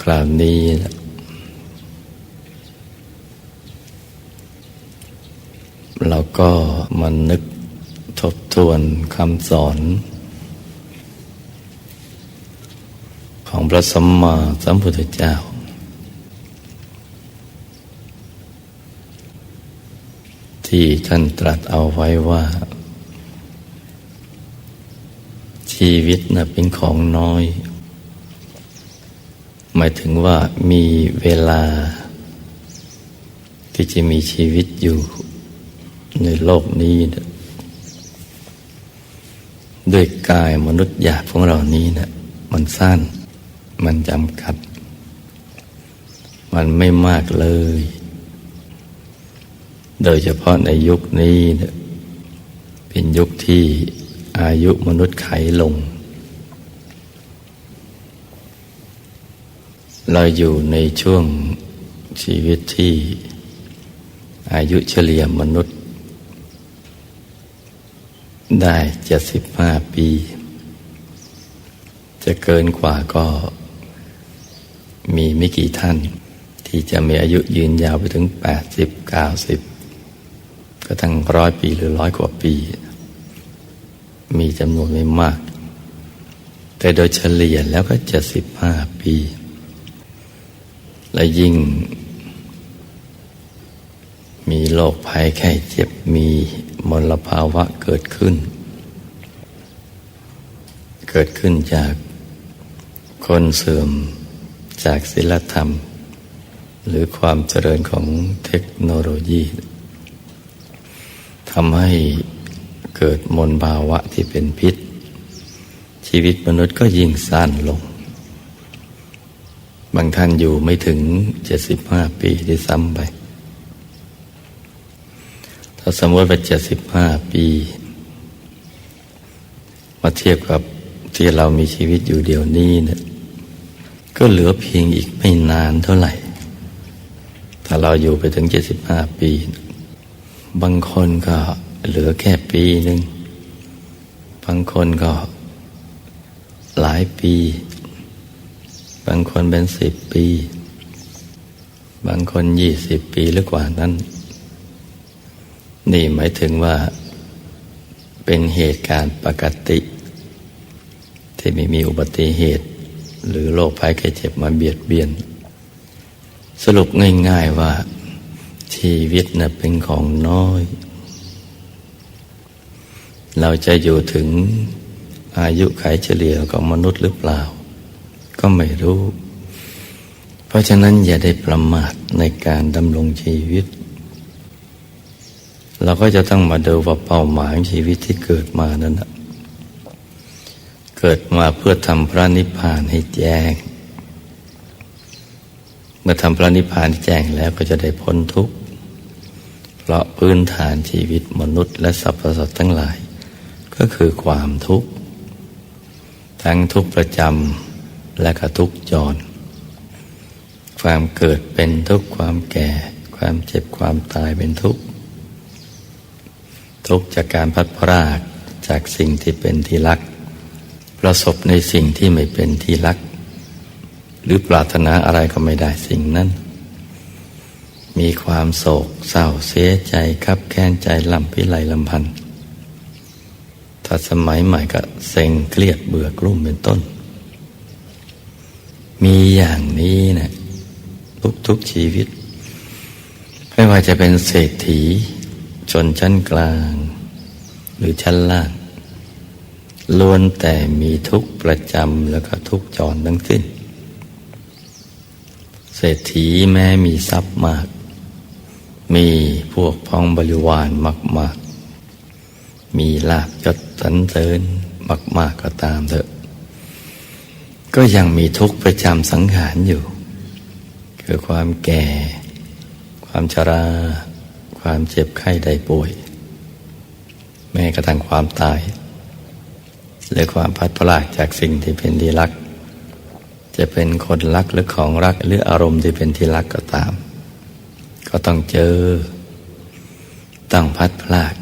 คราวนี้เราก็มานึกทบทวนคำสอน ของพระสัมมาสัมพุทธเจ้า ที่ท่านตรัสเอาไว้ว่า ชีวิตนะ่ะเป็นของน้อยายถึงว่ามีเวลา ที่จะมีชีวิตอยู่ในโลกนี้นะด้วยกายมนุษย์หยาบของเรานี้นะมันสั้น มันจำกัด มันไม่มากเลย โดยเฉพาะในยุคนี้นะเป็นยุคที่อายุมนุษย์ไขลง เราอยู่ในช่วงชีวิตที่อายุเฉลี่ยมนุษย์ ได้เจ็ดสิบห้าปี จะเกินกว่าก็มีไม่กี่ท่าน ที่จะมีอายุยืนยาวไปถึงแปดสิบเก้าสิบก็ทั้งร้อยปีหรือร้อยกว่าปี มีจำนวนไม่มาก แต่โดยเฉลี่ยแล้วก็เจ็ดสิบห้าปี และยิ่ง มีโรคภัยไข้เจ็บมีมลภาวะเกิดขึ้น เกิดขึ้นจากคนเสื่อมจากศิลธรรม หรือความเจริญของเทคโนโลยีทำให้เกิดมลภาวะที่เป็นพิษ ชีวิตมนุษย์ก็ยิ่งสั้นลง บางท่านอยู่ไม่ถึงเจ็ดสิบห้าปีที่ซ้ำไป ถ้าสมมติว่าเจ็ดสิบห้าปี มาเทียบกับที่เรามีชีวิตอยู่เดี๋ยวนี้เนี่ยก็เหลือเพียงอีกไม่นานเท่าไหร่ ถ้าเราอยู่ไปถึงเจ็ดสิบห้าปี บางคนก็เหลือแค่ปีหนึ่ง บางคนก็หลายปี บางคนเป็นสิบปี บางคนยี่สิบปีหรือกว่านั้น นี่หมายถึงว่า เป็นเหตุการณ์ปกติ ที่ไม่มีอุบัติเหตุ หรือโรคภัยไข้เจ็บมาเบียดเบียน สรุปง่ายๆว่า ชีวิตนะ่ะเป็นของน้อย เราจะอยู่ถึงอายุไขเฉลี่ยของมนุษย์หรือเปล่า ก็ไม่รู้ เพราะฉะนั้นอย่าได้ประมาทในการดำรงชีวิต เราก็จะต้องมาดูว่าเป้าหมายชีวิตที่เกิดมานั้นนะเกิดมาเพื่อทำพระนิพพานให้แจ้ง เมื่อทำพระนิพพานแจ้งแล้วก็จะได้พ้นทุกข์ เพราะพื้นฐานชีวิตมนุษย์และสรรพสัตว์ทั้งหลาย ก็คือความทุกข์ ทั้งทุกข์ประจำ และก็ทุกจร ความเกิดเป็นทุกข์ความแก่ ความเจ็บความตายเป็นทุกข์ทุกจากการพัดพรากจากสิ่งที่เป็นที่รัก ประสบในสิ่งที่ไม่เป็นที่รัก หรือปรารถนาอะไรก็ไม่ได้สิ่งนั้น มีความโศกเศร้าเสียใจคับแค้นใจลำพิไรลำพันธ์ถ้าสมัยใหม่ก็เซ็งเครียดเบื่อกลุ่มเป็นต้น มีอย่างนี้นะทุกๆชีวิต ไม่ว่าจะเป็นเศรษฐี ชนชั้นกลาง หรือชั้นล่างล้วนแต่มีทุกประจำแล้วก็ทุกจรทั้งสิ้น เศรษฐีแม้มีทรัพย์มาก มีพวกพ้องบริวารมาก ๆ มีลาบยศสันเสริญมาก ๆ ก็ตามเถอะ ก็ยังมีทุกข์ประจำสังขารอยู่ คือความแก่ ความชรา ความเจ็บไข้ได้ป่วย แม้กระทั่งความตาย หรือความพัดพลากจากสิ่งที่เป็นที่รัก จะเป็นคนรักหรือของรักหรืออารมณ์ที่เป็นที่รักก็ตาม ก็ต้องเจอต้องพัดพลาก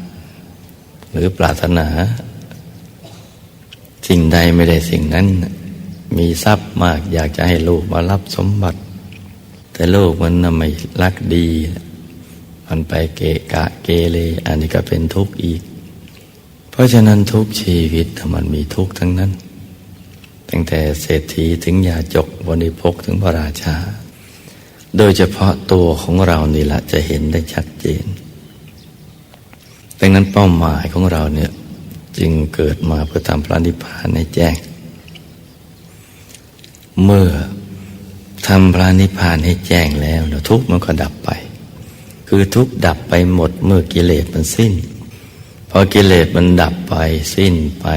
หรือปรารถนา สิ่งใดไม่ได้สิ่งนั้น มีทรัพย์มากอยากจะให้ลูกมารับสมบัติ แต่ลูกมันน่ะไม่รักดี มันไปเกะกะเกเรอันนี้ก็เป็นทุกข์อีก เพราะฉะนั้นทุกชีวิตมันมีทุกข์ทั้งนั้น ตั้งแต่เศรษฐีถึงยาจกวันิพกถึงพระราชา โดยเฉพาะตัวของเรานี่แหละจะเห็นได้ชัดเจนดังนั้นเป้าหมายของเราเนี่ยจึงเกิดมาเพื่อทำพระนิพพานให้แจ้ง เมื่อทำพระนิพพานให้แจ้งแล้วทุกข์มันก็ดับไป คือทุกข์ดับไปหมดเมื่อกิเลสมันสิ้นพอกิเลสมันดับไปสิ้นไป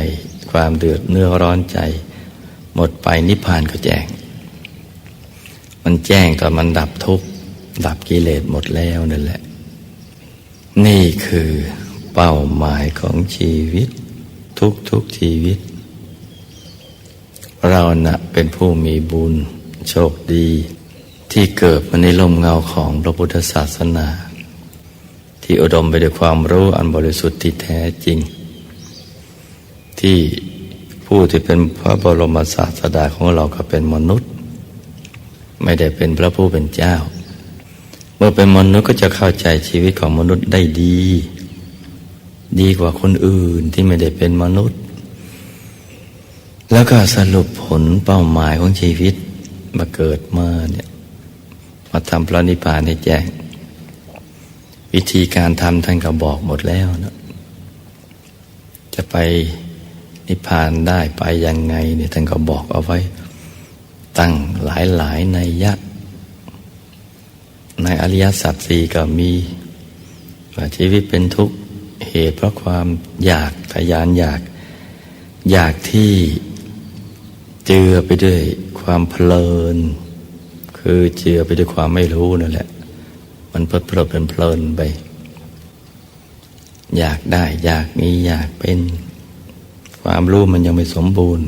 ความเดือดเนื้อร้อนใจ หมดไปนิพพานก็แจ้ง มันแจ้งตอนมันดับทุกข์ดับกิเลสหมดแล้วนั่นแหละ นี่คือเป้าหมายของชีวิต ทุกทุกชีวิต เรานะ่ะเป็นผู้มีบุญโชคดี ที่เกิดมาในลมเงาของพระพุทธศาสนา ที่อุดมไปด้วยความรู้อันบริสุทธิ์ที่แท้จริง ที่ผู้ที่เป็นพระบรมศาสดาของเราก็เป็นมนุษย์ ไม่ได้เป็นพระผู้เป็นเจ้า เมื่อเป็นมนุษย์ก็จะเข้าใจชีวิตของมนุษย์ได้ดี ดีกว่าคนอื่นที่ไม่ได้เป็นมนุษย์ แล้วก็สรุปผลเป้าหมายของชีวิตมาเกิดมาเนี่ยมาทำพระนิพพานให้แจ้ง วิธีการทำท่านก็บอกหมดแล้วนะจะไปนิพพานได้ไปยังไงเนี่ยท่านก็บอกเอาไว้ ตั้งหลายหลายในยะ ในอริยสัจสี่ก็มีว่าชีวิตเป็นทุกข์เหตุเพราะความอยากทยานอยาก อยากที่ เจือไปด้วยความเพลิน คือเจือไปด้วยความไม่รู้นั่นแหละ มันเพลิดเพลินเพลินไป อยากได้ อยากมีอยากเป็น ความรู้มันยังไม่สมบูรณ์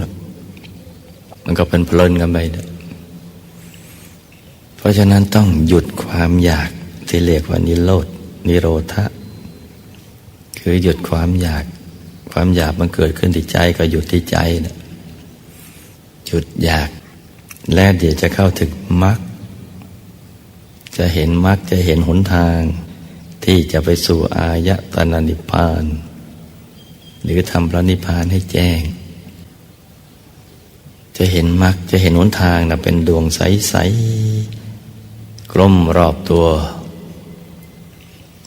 มันก็เป็นเพลินกันไปเพราะฉะนั้นต้องหยุดความอยากที่เรียกว่านิโรธนิโรธะคือหยุดความอยาก ความอยากมันเกิดขึ้นที่ใจก็หยุดที่ใจนะ หยุดอยาก และเดี๋ยวจะเข้าถึงมรรคจะเห็นมรรคจะเห็นหนทาง ที่จะไปสู่อายตนะนิพพาน หรือทำพระนิพพานให้แจ้ง จะเห็นมรรคจะเห็นหนทางนะเป็นดวงใสๆกลมรอบตัว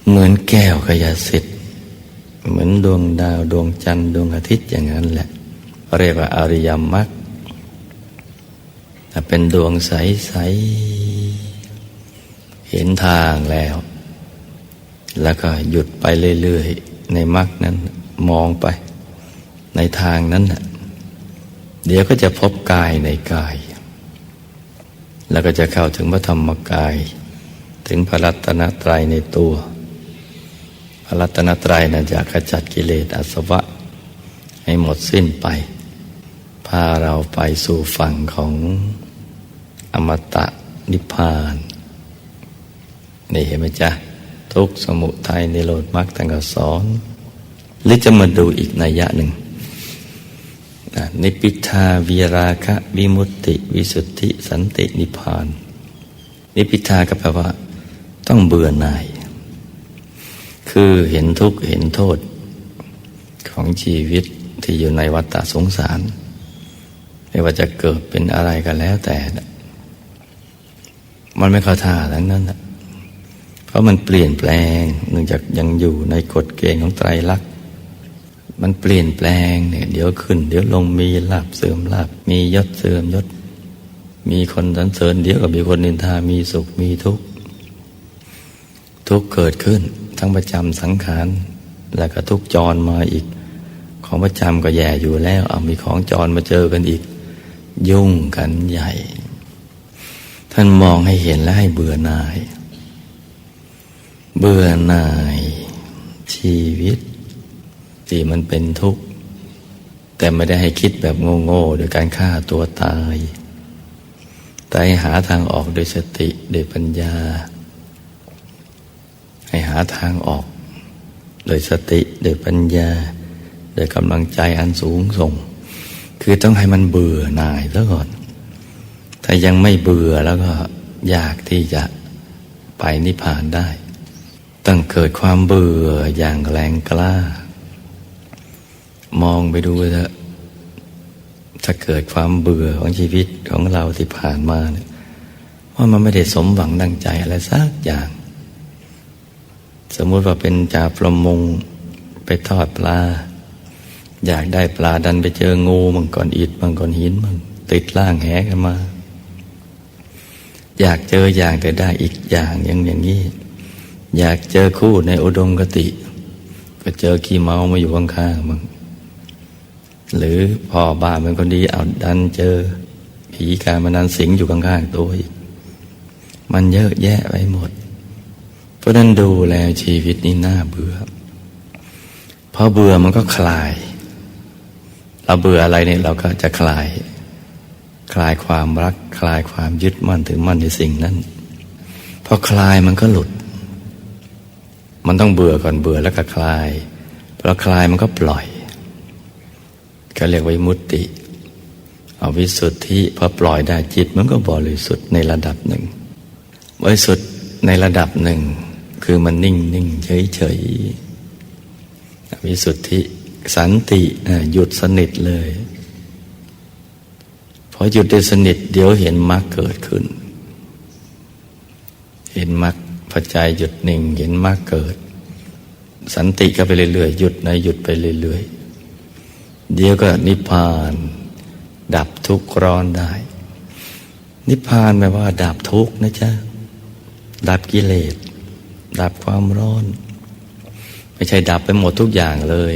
เหมือนแก้วกระยาสิทธิเหมือนดวงดาวดวงจันทร์ดวงอาทิตย์อย่างนั้นแหละ เรียกว่าอริยมรรค ถ้าเป็นดวงใส ๆ เห็นทางแล้ว แล้วก็หยุดไปเรื่อย ๆ ในมรรคนั้นมองไป ในทางนั้นเดี๋ยวก็จะพบกายในกาย แล้วก็จะเข้าถึงพระธรรมกาย ถึงพระรัตนตรัยในตัวระรัตนตรัยนะจะขจัดกิเลสอาสวะ ให้หมดสิ้นไป พาเราไปสู่ฝั่งของ อมตะนิพพาน นี่เห็นไหมจ๊ะ ทุกสมุทัยในโลดมรรคตั้งสอนหรือจะมาดูอีกนัยยะหนึ่งนิพิทาวิราคะวิมุตติ วิสุทธิ สันตินิพพาน นิพิทาก็แปลว่า ต้องเบื่อหน่าย คือเห็นทุกข์เห็นโทษ ของชีวิตที่อยู่ในวัฏฏะสงสาร ไม่ว่าจะเกิดเป็นอะไรกันแล้วแต่ มันไม่เข้าท่าทั้งนั้นเพราะมันเปลี่ยนแปลงเนื่องจากยังอยู่ในกฎเกณฑ์ของไตรลักษณ์มันเปลี่ยนแปลงเนี่ยเดี๋ยวขึ้น เดี๋ยวลงมีลาบเสื่อมลาบมียศเสื่อมยศ มีคนสรรเสริญเดี๋ยวก็มีคนนินทามีสุขมีทุกข์ทุกข์เกิดขึ้น ทั้งประจำสังขารแล้วก็ทุกจรมาอีก ของประจำก็แย่อยู่แล้ว เอามีของจรมาเจอกันอีก ยุ่งกันใหญ่ ท่านมองให้เห็นและให้เบื่อหน่าย เบื่อหน่าย ชีวิต ที่มันเป็นทุกข์ แต่ไม่ได้ให้คิดแบบโง่ๆโดยการฆ่าตัวตาย แต่ให้หาทางออกโดยสติโดยปัญญา ให้หาทางออก โดยสติโดยปัญญา โดยกำลังใจอันสูงส่ง คือต้องให้มันเบื่อหน่ายซะก่อน ถ้ายังไม่เบื่อแล้วก็ยากที่จะไปนิพพานได้ ต้องเกิดความเบื่ออย่างแรงกล้า มองไปดูเถอะถ้าเกิดความเบื่อของชีวิตของเราที่ผ่านมาเนี่ยว่ามันไม่ได้สมหวังดังใจอะไรสักอย่าง สมมุติว่าเป็นจ่าประมงไปทอดปลา อยากได้ปลาดันไปเจองูมังกรอิดมังกรหินมังติดล่างแหกันมา อยากเจออย่างแต่ได้อีกอย่างอย่างอย่างนี้ อยากเจอคู่ในอุดมกติ ก็เจอขี้เมามาอยู่ข้างๆมังหรือพ่อบ้านเป็นคนดีเอาดันเจอ ผีการมานันสิงอยู่ข้างๆตัวอีกมันเยอะแยะไปหมด เพราะนั้นดูแลชีวิตนี่น่าเบื่อพอเบื่อมันก็คลาย เราเบื่ออะไรเนี่ยเราก็จะคลาย คลายความรัก คลายความยึดมั่นถือมั่นในสิ่งนั้นพอคลายมันก็หลุด มันต้องเบื่อก่อนเบื่อแล้วก็คลายพอคลายมันก็ปล่อย ก็เรียกว่ามุตติเอาวิสุทธิพอปล่อยได้จิตมันก็บริสุทธิ์ในระดับหนึ่งบริสุทธิ์ในระดับหนึ่ง คือมันนิ่งนิ่งเฉยเฉยวิสุทธิ สันติหยุดสนิทเลย อหยุดได้สนิท เดี๋ยวเห็นมรรคเกิดขึ้น เห็นมรรคพอใจหยุดหนิ่งเห็นมรรคเกิด สันติก็ไปเรื่อยๆหยุดในหยุดไปเรื่อยๆเดี๋ยวก็นิพพาน ดับทุกข์ร้อนได้ นิพพานแปลว่า ดับทุกข์นะจ๊ะดับกิเลส ดับความร้อน ไม่ใช่ดับไปหมดทุกอย่างเลย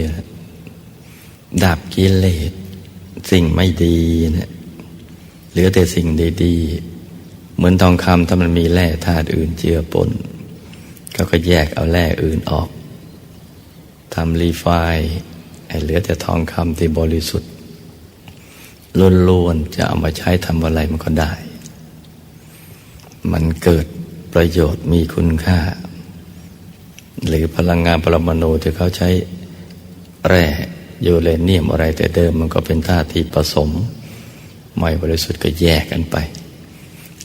ดับกิเลส สิ่งไม่ดีเนะี่ย เหลือแต่สิ่งดีๆ เหมือนทองคำถ้ามันมีแร่ธาตุอื่นเจือปนเขาก็แยกเอาแร่อื่นออกทำรีไฟให้เหลือแต่ทองคำที่บริสุทธิ์ล้วนๆจะเอามาใช้ทำอะไรมันก็ได้ มันเกิดประโยชน์มีคุณค่า หรือพลังงานปรมาณูที่เขาใช้แร่ยูเรเนียมอะไรแต่เดิมมันก็เป็นธาตุที่ผสม ไม่บริสุทธิ์ก็แยกกันไป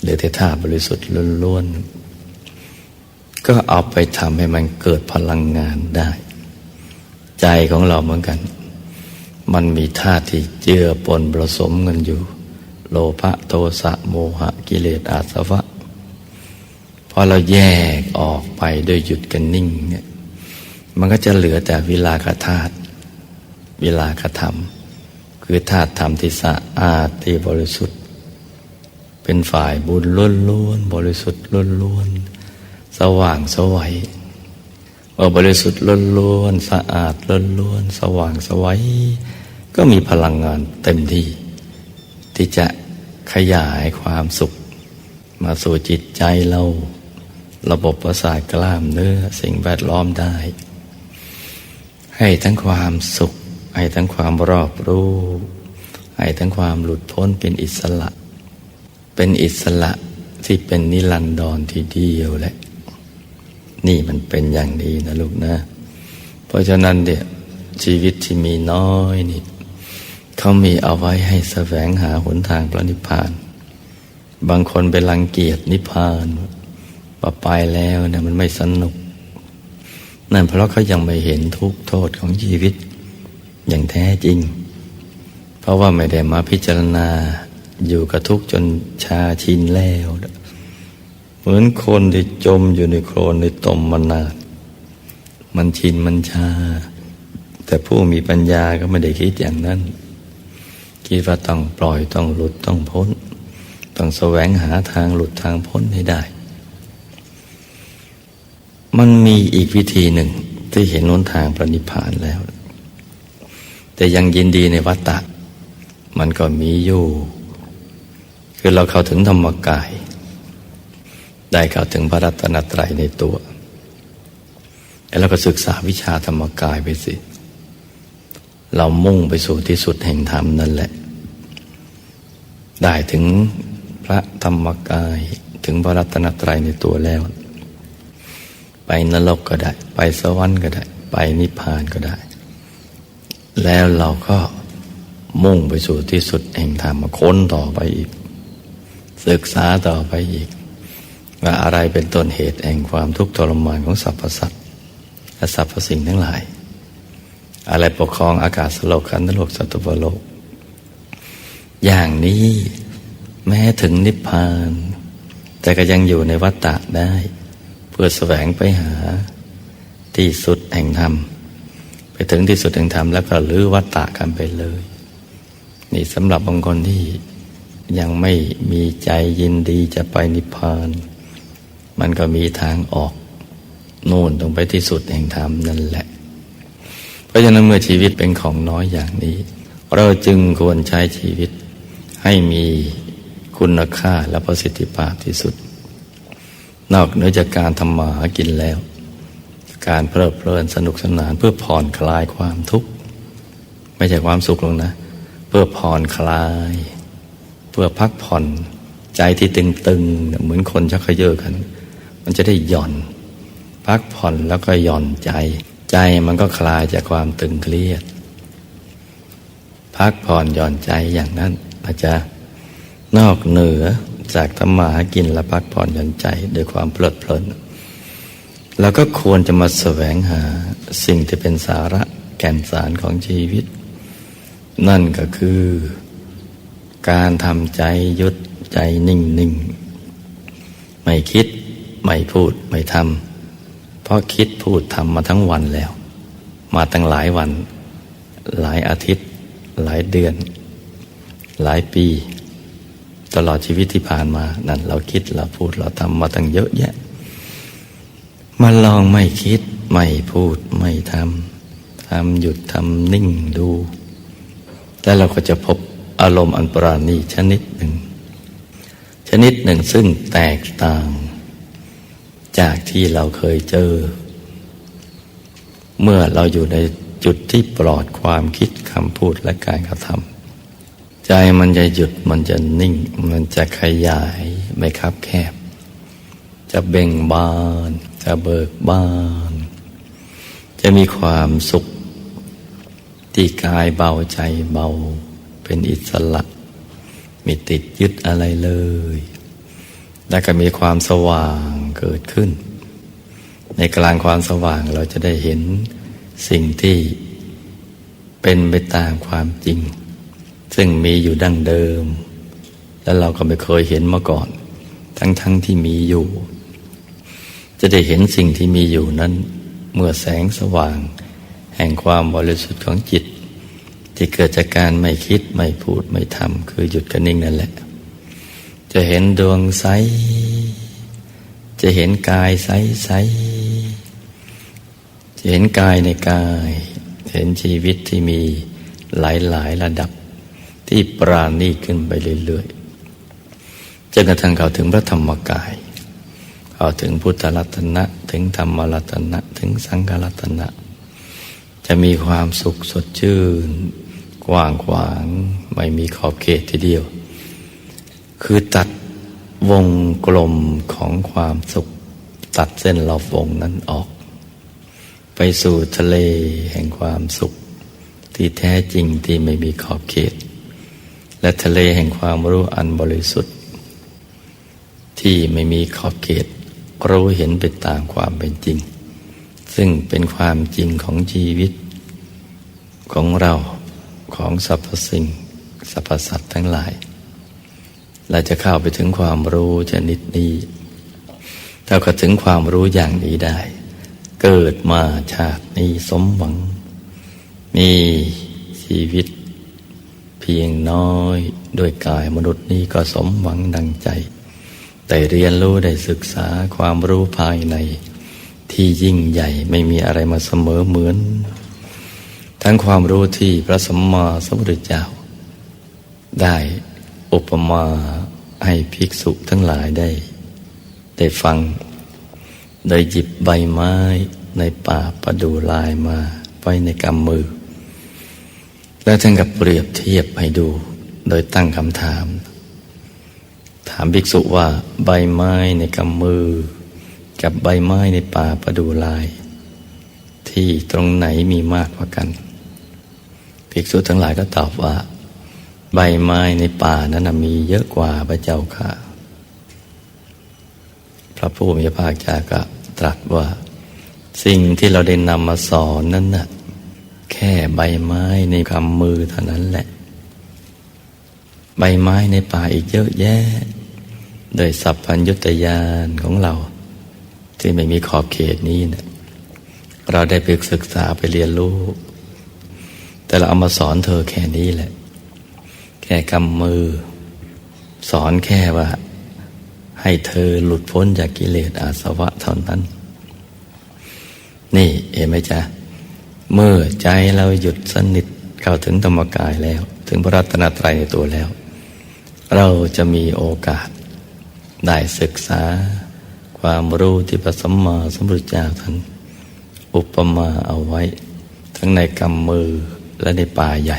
เหลือแต่ธาตุบริสุทธิ์ล้วนๆก็เอาไปทำให้มันเกิดพลังงานได้ ใจของเราเหมือนกัน มันมีธาตุที่เจือปนผสมกันอยู่ โลภะโทสะโมหะกิเลสอาสวะพอเราแยกออกไปโดยหยุดกันนิ่งเนี่ยมันก็จะเหลือแต่วิลาคธาตุวิลาคธรรม คือธาตุธรรมที่สะอาดที่บริสุทธิ์ เป็นฝ่ายบุญล้วนๆบริสุทธิ์ล้วนๆสว่างสวัยว่าบริสุทธิ์ล้วนๆสะอาดล้วนๆสว่างสวัยก็มีพลังงานเต็มที่ ที่จะขยายความสุข มาสู่จิตใจเรา ระบบประสาทกล้ามเนื้อสิ่งแวดล้อมได้ ให้ทั้งความสุข ให้ทั้งความรอบรู้ให้ทั้งความหลุดพ้นเป็นอิสระ เป็นอิสระที่เป็นนิรันดรทีเดียวแหละ นี่มันเป็นอย่างดีนะลูกนะ เพราะฉะนั้นเดี๋ยชีวิตที่มีน้อยนี่เขามีเอาไว้ให้แสวงหาหนทางพระนิพพาน บางคนไปรังเกียจนิพพานพอไปแล้วเนี่ยมันไม่สนุก นั่นเพราะเขายังไม่เห็นทุกโทษของชีวิต อย่างแท้จริง เพราะว่าไม่ได้มาพิจารณาอยู่กับทุกจนชาชินแล้ว เหมือนคนที่จมอยู่ในโคลนในตมมานานมันชินมันชา แต่ผู้มีปัญญาก็ไม่ได้คิดอย่างนั้นคิดว่าต้องปล่อยต้องหลุดต้องพ้น ต้องแสวงหาทางหลุดทางพ้นให้ได้ มันมีอีกวิธีหนึ่งที่เห็นนนทางพระนิพพานแล้ว แต่ยังยินดีในวัตตะ มันก็มีอยู่ คือเราเข้าถึงธรรมกาย ได้เข้าถึงพระรัตนตรัยในตัว แล้วเราก็ศึกษาวิชาธรรมกายไปสิ เรามุ่งไปสู่ที่สุดแห่งธรรมนั่นแหละ ได้ถึงพระธรรมกายถึงพระรัตนตรัยในตัวแล้ว ไปนรกก็ได้ ไปสวรรค์ก็ได้ ไปนิพพานก็ได้ แล้วเราก็มุ่งไปสู่ที่สุดแห่งธรรมค้นต่อไปอีก ศึกษาต่อไปอีก ว่าอะไรเป็นต้นเหตุแห่งความทุกข์ทรมานของสรรพสัตว์และสรรพสิ่งทั้งหลาย อะไรปกครองอากาศสโลกขันธโลกสัตวโลก อย่างนี้แม้ถึงนิพพาน แต่ก็ยังอยู่ในวัฏฏะได้ เพื่อแสวงไปหาที่สุดแห่งธรรม ถึงที่สุดแห่งธรรมแล้วก็ลื้อวัฏฏะกันไปเลย นี่สำหรับบางคนที่ยังไม่มีใจยินดีจะไปนิพพาน มันก็มีทางออก โน่นตรงไปที่สุดแห่งธรรมนั่นแหละ เพราะฉะนั้นเมื่อชีวิตเป็นของน้อยอย่างนี้ เราจึงควรใช้ชีวิต ให้มีคุณค่าและประสิทธิภาพที่สุด นอกเหนือจากการทำมาหากินแล้ว การเพลิดเพลินสนุกสนานเพื่อผ่อนคลายความทุกข์ ไม่ใช่ความสุขหรอกนะ เพื่อผ่อนคลาย เพื่อพักผ่อนใจที่ตึงๆเหมือนคนชักเขยือกัน มันจะได้หย่อน พักผ่อนแล้วก็หย่อนใจ ใจมันก็คลายจากความตึงเครียด พักผ่อนหย่อนใจอย่างนั้นอาจจะนอกเหนือจากธรรมาหากินและพักผ่อนหย่อนใจด้วยความเพลิดเพลิน เราก็ควรจะมาแสวงหาสิ่งที่เป็นสาระแก่นสารของชีวิต นั่นก็คือ การทำใจยุดใจนิ่งนิ่งไม่คิด ไม่พูด ไม่ทำเพราะคิดพูดทำมาทั้งวันแล้ว มาตั้งหลายวัน หลายอาทิตย์ หลายเดือน หลายปี ตลอดชีวิตที่ผ่านมา นั่นเราคิดเราพูดเราทำมาตั้งเยอะแยะ มาลองไม่คิดไม่พูดไม่ทำทำหยุดทำนิ่งดู แล้วเราก็จะพบอารมณ์อันปราณีชนิดหนึ่ง ชนิดหนึ่งซึ่งแตกต่าง จากที่เราเคยเจอ เมื่อเราอยู่ในจุดที่ปลอดความคิดคำพูดและการกระทำใจมันจะหยุดมันจะนิ่ง มันจะขยายไม่คับแคบ จะเบ่งบาน จะเบิกบาน จะมีความสุข ที่กายเบาใจเบา เป็นอิสระไมีติดยึดอะไรเลย แล้วก็มีความสว่างเกิดขึ้น ในกลางความสว่างเราจะได้เห็นสิ่งที่เป็นไปตามความจริง ซึ่งมีอยู่ดั้งเดิม แล้วเราก็ไม่เคยเห็นมาก่อน ทั้งๆทที่มีอยู่ จะได้เห็นสิ่งที่มีอยู่นั้น เมื่อแสงสว่าง แห่งความบริสุทธิ์ของจิต ที่เกิดจากการไม่คิดไม่พูดไม่ทำคือหยุดกันนิ่งนั่นแหละ จะเห็นดวงใส จะเห็นกายใสใสจะเห็นกายในกาย เห็นชีวิตที่มีหลายหลายระดับ ที่ปราณีขึ้นไปเรื่อยๆจนกระทั่งเข้าถึงพระธรรมกาย เอาถึงพุทธรัตนะ ถึงธรรมรัตนะ ถึงสังฆรัตนะ จะมีความสุขสดชื่น กว้างขวางไม่มีขอบเขตทีเดียว คือตัดวงกลมของความสุข ตัดเส้นรอบวงนั้นออก ไปสู่ทะเลแห่งความสุข ที่แท้จริงที่ไม่มีขอบเขต และทะเลแห่งความรู้อันบริสุทธิ์ ที่ไม่มีขอบเขต รู้เห็นไปตามความเป็นจริง ซึ่งเป็นความจริงของชีวิต ของเราของสรรพสิ่งสรรพสัตว์ทั้งหลาย เราจะเข้าไปถึงความรู้ชนิดนี้ถ้าก็ถึงความรู้อย่างนี้ได้ เกิดมาชาตินี้สมหวัง มีชีวิตเพียงน้อยโดยกายมนุษย์นี้ก็สมหวังดังใจ แต่เรียนรู้ได้ศึกษาความรู้ภายใน ที่ยิ่งใหญ่ไม่มีอะไรมาเสมอเหมือน ทั้งความรู้ที่พระสัมมาสัมพุทธเจ้า ได้อุปมาให้ภิกษุทั้งหลายได้ ได้ฟัง โดยหยิบใบไม้ในป่าประดูลายมาไว้ในกำมือ แล้วท่านกับเปรียบเทียบให้ดู โดยตั้งคำถามามภิกษุว่าใบไม้ในกำมือ กับใบไม้ในป่าประดูลาย ที่ตรงไหนมีมากกว่ากัน ภิกษุทั้งหลายก็ตอบว่า ใบไม้ในป่านั้นมีเยอะกว่าพระเจ้าค่ะ พระผู้มีพระภาคเจ้าก็ตรัสว่า สิ่งที่เราได้นำมาสอนนั้นน่ะแค่ใบไม้ในกำมือเท่านั้นแหละ ใบไม้ในป่าอีกเยอะแยะ โดยสัพพัญญุตยานของเรา ที่ไม่มีขอบเขตนี้เนะเราได้ไปศึกษาไปเรียนรู้ แต่เราเอามาสอนเธอแค่นี้แหละ แค่กำมือ สอนแค่ว่า ให้เธอหลุดพ้นจากกิเลสอาสวะเท่านั้น นี่เห็นไหมจ๊ะ เมื่อใจเราหยุดสนิทเข้าถึงธรรมกายแล้ว ถึงพระรัตนตรัยในตัวแล้ว เราจะมีโอกาส ได้ศึกษาความรู้ที่พระสัมมาสัมพุทธเจ้าท่านอุปมาเอาไว้ ทั้งในกำมือและในป่าใหญ่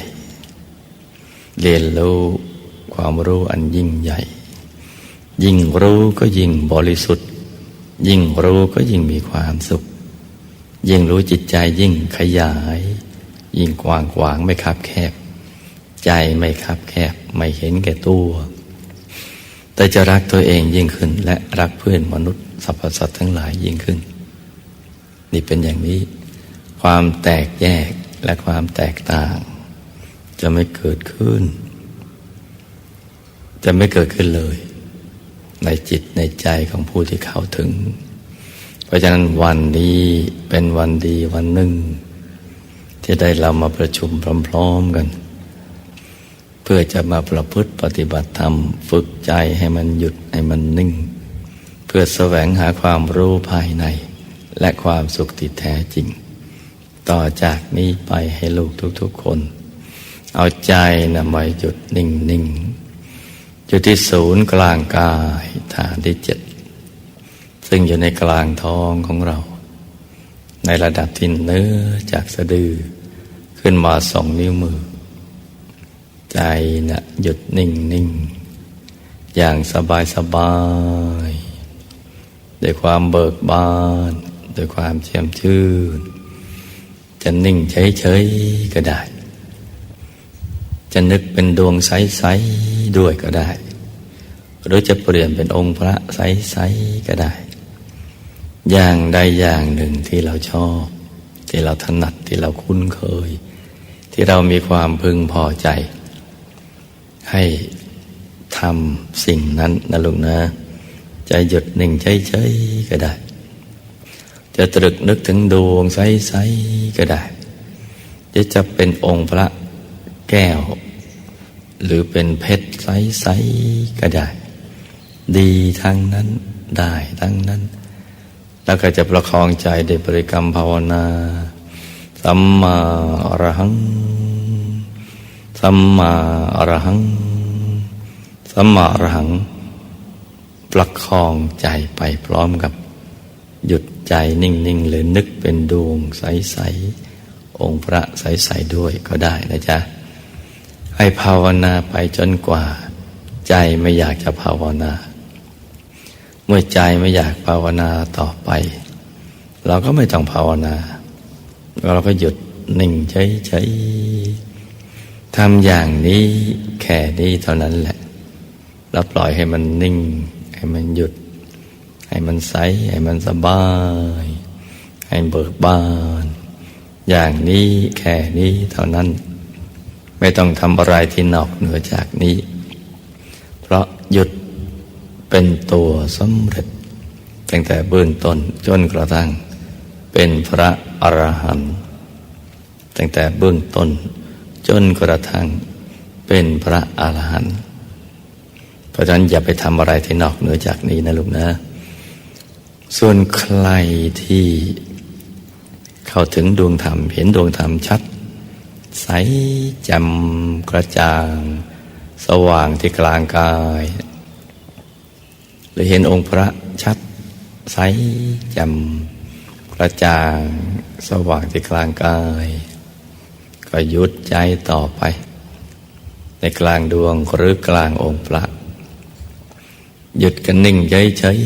เรียนรู้ความรู้อันยิ่งใหญ่ ยิ่งรู้ก็ยิ่งบริสุทธิ์ ยิ่งรู้ก็ยิ่งมีความสุข ยิ่งรู้จิตใจยิ่งขยาย ยิ่งกว้างขวางไม่คับแคบ ใจไม่คับแคบไม่เห็นแก่ตัว แต่จะรักตัวเองยิ่งขึ้น และรักเพื่อนมนุษย์สรรพสัตว์ทั้งหลายยิ่งขึ้น นี่เป็นอย่างนี้ ความแตกแยกและความแตกต่าง จะไม่เกิดขึ้น จะไม่เกิดขึ้นเลย ในจิตในใจของผู้ที่เข้าถึง เพราะฉะนั้นวันนี้เป็นวันดีวันหนึ่ง ที่ได้เรามาประชุมพร้อม ๆกัน พื่อจะมาประพฤติปฏิบัติธรรม ฝึกใจให้มันหยุดให้มันนิ่ง เพื่อแสวงหาความรู้ภายใน และความสุขที่แท้จริง ต่อจากนี้ไปให้ลูกทุกๆคน เอาใจนะมาหยุดนิ่งๆอยู่ที่ศูนย์กลางกายฐานที่เจ็ดซึ่งอยู่ในกลางท้องของเรา ในระดับที่เนื้อจากสะดือขึ้นมาสองนิ้วมือ ใจนะหยุดนิ่งนิ่งอย่างสบายสบายด้วยความเบิกบานด้วยความเชื่อมชื่น จะนิ่งเฉยๆก็ได้ จะนึกเป็นดวงใสๆด้วยก็ได้ หรือจะเปลี่ยนเป็นองค์พระใสๆก็ได้ อย่างใดอย่างหนึ่งที่เราชอบ ที่เราถนัดที่เราคุ้นเคย ที่เรามีความพึงพอใจ ให้ทำสิ่งนั้นนะลูกนะ จะหยุดหนึ่งเฉยๆก็ได้ จะตรึกนึกถึงดวงใสๆก็ได้ จะจะเป็นองค์พระแก้ว หรือเป็นเพชรใสๆก็ได้ ดีทั้งนั้นได้ทั้งนั้น แล้วก็จะประคองใจด้วยบริกรรมภาวนา สัมมาอรหัง สัมมาอรหัง สัมมาอรหัง ประคองใจไปพร้อมกับ หยุดใจนิ่งๆหรือนึกเป็นดวงใส ๆ องค์พระใส ๆ ด้วยก็ได้นะจ๊ะ ให้ภาวนาไปจนกว่า ใจไม่อยากจะภาวนา เมื่อใจไม่อยากภาวนาต่อไป เราก็ไม่ต้องภาวนา เราก็หยุดนิ่งเฉยๆ ทำอย่างนี้แค่นี้เท่านั้นแหละแล้วปล่อยให้มันนิ่ง ให้มันหยุด ให้มันใส ให้มันสบาย ให้เบิกบาน อย่างนี้แค่นี้เท่านั้น ไม่ต้องทำอะไรที่นอกเหนือจากนี้ เพราะหยุดเป็นตัวสำเร็จ ตั้งแต่เบื้องต้นจนกระทั่ง เป็นพระอรหันต์ตั้งแต่เบื้องต้น จนกระทั่งเป็นพระอรหันต์เพราะฉะนั้นอย่าไปทำอะไรที่นอกเหนือจากนี้นะลูกนะ ส่วนใครที่เข้าถึงดวงธรรม เห็นดวงธรรมชัด ใสแจ่มกระจ่าง สว่างที่กลางกาย หรือเห็นองค์พระชัด ใสแจ่มกระจ่าง สว่างที่กลางกาย ก็หยุดใจต่อไป ในกลางดวงหรือกลางองค์พระ หยุดกันนิ่งเฉย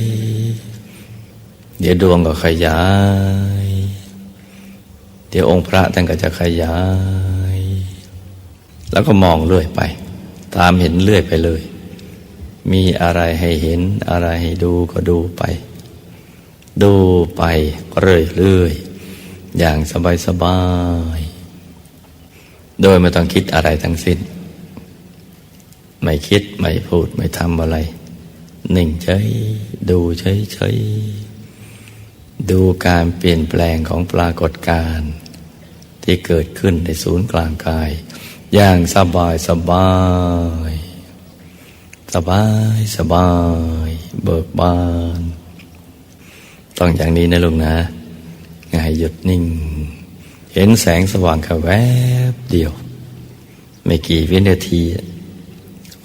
ๆเดี๋ยวดวงก็ขยาย เดี๋ยวองค์พระท่านก็จะขยาย แล้วก็มองเรื่อยไป ตามเห็นเรื่อยไปเลย มีอะไรให้เห็นอะไรให้ดูก็ดูไป ดูไปเรื่อยๆอย่างสบายๆ โดยไม่ต้องคิดอะไรทั้งสิ้น ไม่คิด ไม่พูด ไม่ทำอะไร นิ่งเฉยดูเฉยเฉยดูการเปลี่ยนแปลงของปรากฏการณ์ที่เกิดขึ้นในศูนย์กลางกาย อย่างสบายสบาย สบายสบาย เบิกบาน ต้องอย่างนี้นะลุงนะ ง่ายหยุดนิ่ง เห็นแสงสว่างแค่แวบเดียว ไม่กี่วินาที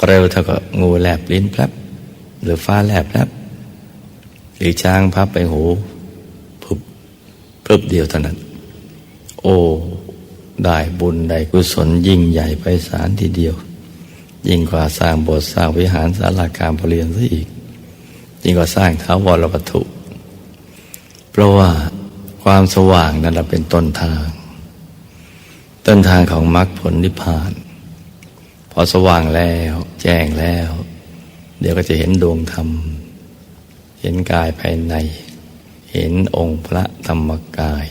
เร็วเท่ากับงูแลบลิ้นแป๊บหรือฟ้าแลบแป๊บหรือช้างพับไปหูพุบพรึบเดียวเท่านั้น โอ้ได้บุญได้กุศลยิ่งใหญ่ไปสารทีเดียว ยิ่งกว่าสร้างโบสถ์สร้างวิหารศาลาการประเรียนซะอีก ยิ่งกว่าสร้างท้าวรวัตถุ เพราะว่าความสว่างนั่นเป็นต้นทาง ต้นทางของมรรคผลนิพพาน พอสว่างแล้วแจ้งแล้ว เดี๋ยวก็จะเห็นดวงธรรม เห็นกายภายใน เห็นองค์พระธรรมกาย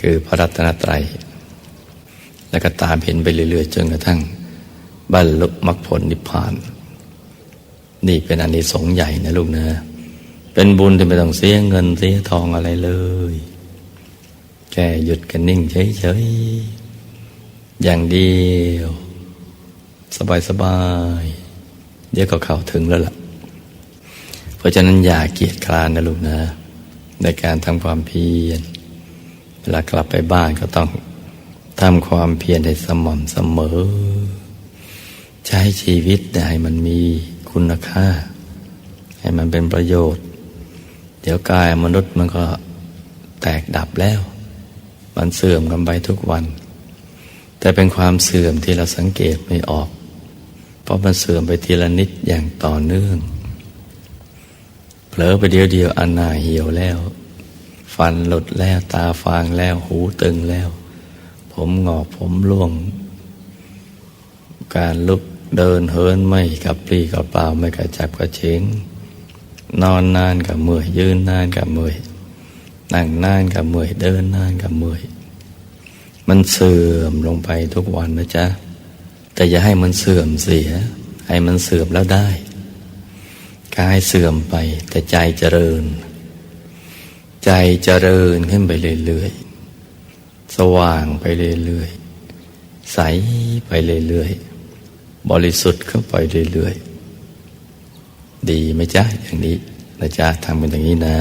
คือพระรัตนตรัย แล้วก็ตามเห็นไปเรื่อยๆจนกระทั่งบรรลุมรรคผลนิพพาน นี่เป็นอันนี้สงใหญ่นะลูกนะ เป็นบุญที่ไม่ต้องเสียเงินเสียทองอะไรเลย แค่หยุดกันนิ่งเฉยๆ อย่างเดียว สบายๆ เดี๋ยวก็เข้าถึงแล้วล่ะ เพราะฉะนั้นอย่าเกียจคร้านนะลูกนะ ในการทำความเพียรเวลากลับไปบ้านก็ต้องทำความเพียรให้สม่ำเสมอ ใช้ชีวิตให้มันมีคุณค่า ให้มันเป็นประโยชน์ เดี๋ยวกายมนุษย์มันก็แตกดับแล้ว มันเสื่อมกันไปทุกวัน แต่เป็นความเสื่อมที่เราสังเกตไม่ออก เพราะมันเสื่อมไปทีละนิดอย่างต่อเนื่องเผลอไปเดียวเดียวอันหนาเหี่ยวแล้ว ฟันหลุดแล้วตาฟางแล้วหูตึงแล้ว ผมงอกผมร่วง การลุกเดินเหินไม่กับปรีกับเปล่าไม่กระจับกระเฉงนอนนานกับเมื่อยยืนนานกับเมื่อย นั่งนานกับเมื่อยเดินนานกับเมื่อยมันเสื่อมลงไปทุกวันนะจ๊ะ แต่อย่าให้มันเสื่อมเสีย ให้มันเสื่อมแล้วได้กายเสื่อมไปแต่ใจเจริญ ใจเจริญขึ้นไปเรื่อยๆสว่างไปเรื่อยๆใสไปเรื่อยๆบริสุทธิ์เข้าไปเรื่อยๆดีไหมจ๊ะอย่างนี้นะจ๊ะทำเป็นอย่างนี้นะ